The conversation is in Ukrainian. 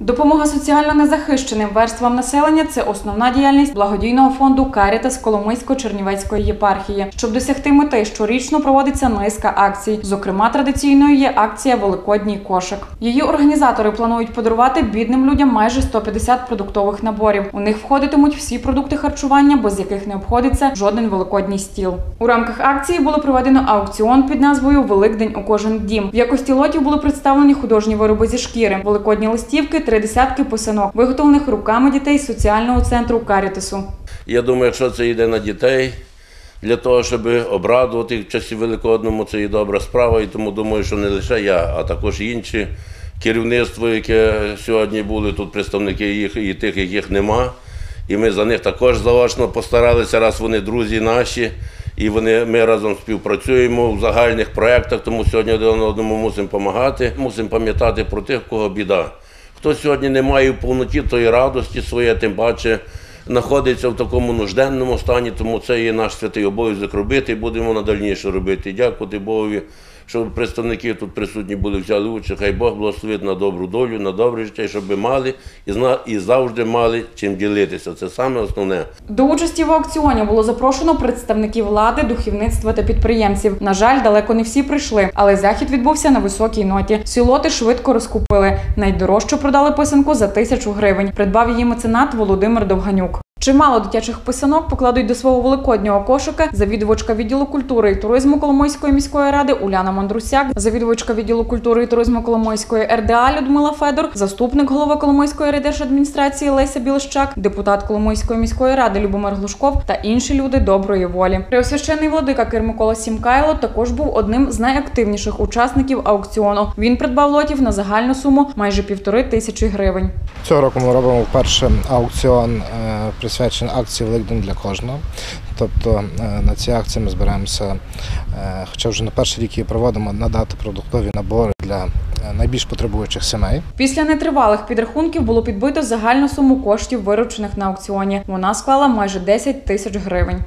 Допомога соціально незахищеним верствам населення це основна діяльність благодійного фонду Карітас Коломийсько-Чернівецької єпархії. Щоб досягти мети, щорічно проводиться низка акцій. Зокрема, традиційною є акція Великодній кошик. Її організатори планують подарувати бідним людям майже 150 продуктових наборів. У них входитимуть всі продукти харчування, без яких не обходиться жоден великодній стіл. У рамках акції було проведено аукціон під назвою Великдень у кожен дім. В якості лотів були представлені художні вироби зі шкіри, великодні листівки, три десятки писанок, виготовлених руками дітей соціального центру Карітасу. Я думаю, якщо це йде на дітей для того, щоб обрадувати в часі Великодному, це і добра справа. І тому думаю, що не лише я, а також інші керівництво, яке сьогодні були тут, представники їх і тих, яких нема. І ми за них також заочно постаралися, раз вони друзі наші, і вони, ми разом співпрацюємо в загальних проєктах, тому сьогодні один одному мусимо допомагати, мусимо пам'ятати про тих, кого біда. Хто сьогодні не має в повноті тої радості своєї, тим паче знаходиться в такому нужденному стані, тому це є наш святий обов'язок робити і будемо надальніше робити. Дякувати Богові, що представники тут присутні були, взяли участь. Хай Бог благословить на добру долю, на добре життя, щоб ви мали і, і завжди мали чим ділитися. Це саме основне. До участі в аукціоні було запрошено представників влади, духовництва та підприємців. На жаль, далеко не всі прийшли, але захід відбувся на високій ноті. Всі лоти швидко розкупили. Найдорожче продали писанку за тисячу гривень. Придбав її меценат Володимир Довганюк. Чимало дитячих писанок покладуть до свого великоднього кошика завідувачка відділу культури і туризму Коломойської міської ради Уляна Мандрусяк, завідувачка відділу культури і туризму Коломойської РДА Людмила Федор, заступник голови Коломойської райдержадміністрації Леся Білищак, депутат Коломойської міської ради Любомир Глушков та інші люди доброї волі. Преосвящений владика Кир Микола Сімкайло також був одним з найактивніших учасників аукціону. Він придбав лотів на загальну суму майже півтори тисячі гривень. Цього року ми робимо вперше аукціон, е, присвячений акції Великдень для кожного. Тобто е, на ці акції ми збираємося, е, хоча вже на перший рік її проводимо, надати продуктові набори для е, найбільш потребуючих сімей. Після нетривалих підрахунків було підбито загальну суму коштів, виручених на аукціоні. Вона склала майже 10 тисяч гривень.